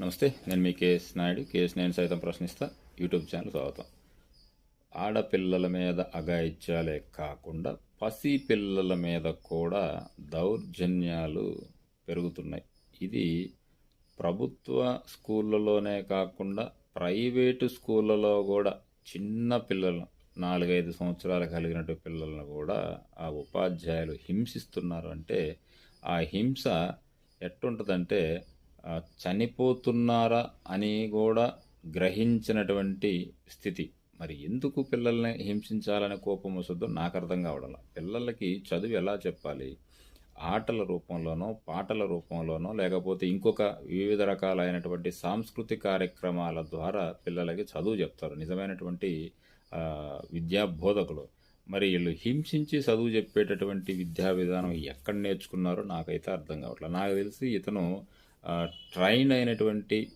నమస్తే నేను మీ KS Naidu. KS నేను సైతం ప్రశ్నిస్తా. యూట్యూబ్ ఛానల్ స్వాగతం. ఆడపిల్లల మీద అఘాయిత్యాలే కాకుండా పసి పిల్లల మీద కూడా దౌర్జన్యాలు పెరుగుతున్నాయి. ఇది ప్రభుత్వ స్కూళ్ళలోనే కాకుండా ప్రైవేటు స్కూళ్ళలో కూడా చిన్న పిల్లలు నాలుగైదు సంవత్సరాలు కలిగినట్టు పిల్లలను కూడా ఆ ఉపాధ్యాయులు హింసిస్తున్నారు. అంటే ఆ హింస ఎట్టుంటుందంటే చనిపోతున్నారా అని కూడా గ్రహించినటువంటి స్థితి. మరి ఎందుకు పిల్లల్ని హింసించాలనే కోపం వస్తుందో నాకు అర్థం కావడం పిల్లలకి చదువు ఎలా చెప్పాలి? ఆటల రూపంలోనో పాటల రూపంలోనో లేకపోతే ఇంకొక వివిధ రకాలైనటువంటి సాంస్కృతిక కార్యక్రమాల ద్వారా పిల్లలకి చదువు చెప్తారు. నిజమైనటువంటి విద్యా బోధకులు. మరి వీళ్ళు హింసించి చదువు చెప్పేటటువంటి విద్యా విధానం ఎక్కడ నేర్చుకున్నారో నాకైతే అర్థం కావట్లేదు. నాకు తెలిసి ఇతను ట్రైన్ అయినటువంటి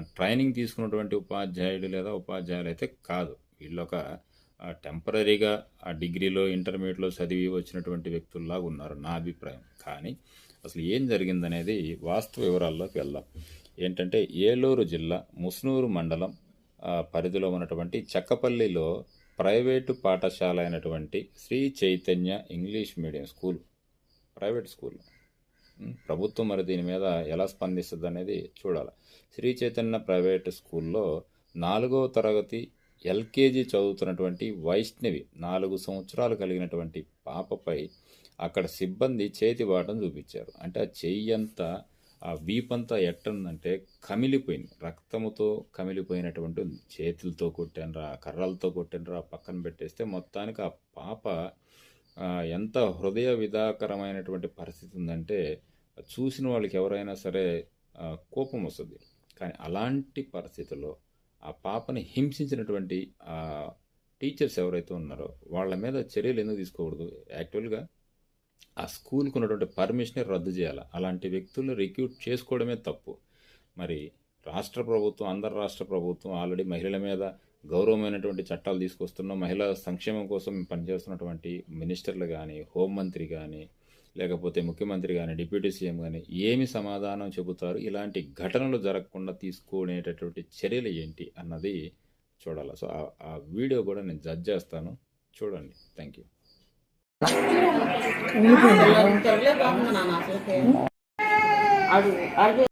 ట్రైనింగ్ తీసుకున్నటువంటి ఉపాధ్యాయుడు లేదా ఉపాధ్యాయులు అయితే కాదు. వీళ్ళొక ఆ, టెంపరీగా ఆ డిగ్రీలో ఇంటర్మీడియట్లో చదివి వచ్చినటువంటి వ్యక్తుల్లాగా ఉన్నారు నా అభిప్రాయం. కానీ అసలు ఏం జరిగిందనేది వాస్తవ వివరాల్లోకి వెళ్దాం. ఏంటంటే ఏలూరు జిల్లా ముస్నూరు మండలం పరిధిలో ఉన్నటువంటి చెక్కపల్లిలో ప్రైవేటు పాఠశాల అయినటువంటి Sri Chaitanya English medium school private school. ప్రభుత్వం మరి దీని మీద ఎలా స్పందిస్తుంది అనేది చూడాలి. శ్రీ చైతన్య ప్రైవేట్ స్కూల్లో నాలుగో తరగతి ఎల్కేజీ చదువుతున్నటువంటి వైష్ణవి నాలుగు సంవత్సరాలు కలిగినటువంటి పాపపై అక్కడ సిబ్బంది చేతి వాటం చూపించారు. అంటే ఆ చెయ్యి అంతా ఆ వీపంతా ఎట్టుందంటే కమిలిపోయింది. రక్తముతో కమిలిపోయినటువంటి ఉంది. చేతులతో కొట్టినరా కర్రలతో కొట్టినరా పక్కన పెట్టేస్తే మొత్తానికి ఆ పాప ఎంత హృదయ విధాకరమైనటువంటి పరిస్థితి ఉందంటే చూసిన వాళ్ళకి ఎవరైనా సరే కోపం వస్తుంది. కానీ అలాంటి పరిస్థితుల్లో ఆ పాపని హింసించినటువంటి ఆ టీచర్స్ ఎవరైతే ఉన్నారో వాళ్ళ మీద చర్యలు ఎందుకు తీసుకోకూడదు? యాక్చువల్గా ఆ స్కూల్కి ఉన్నటువంటి పర్మిషనే రద్దు చేయాలి? అలాంటి వ్యక్తులను రిక్రూట్ చేసుకోవడమే తప్పు. మరి రాష్ట్ర ప్రభుత్వం అందరు రాష్ట్ర ప్రభుత్వం ఆల్రెడీ మహిళల మీద గౌరవమైనటువంటి చట్టాలు తీసుకొస్తున్న మహిళా సంక్షేమం కోసం పనిచేస్తున్నటువంటి మినిస్టర్లు కానీ హోంమంత్రి కానీ లేకపోతే ముఖ్యమంత్రి కానీ డిప్యూటీ సీఎం కానీ ఏమి సమాధానం చెబుతారు? ఇలాంటి ఘటనలు జరగకుండా తీసుకునేటటువంటి చర్యలు ఏంటి అన్నది చూడాలి. సో ఆ- వీడియో కూడా నేను జడ్జ్ చేస్తాను. చూడండి. Thank you. అడుగు అడుగు.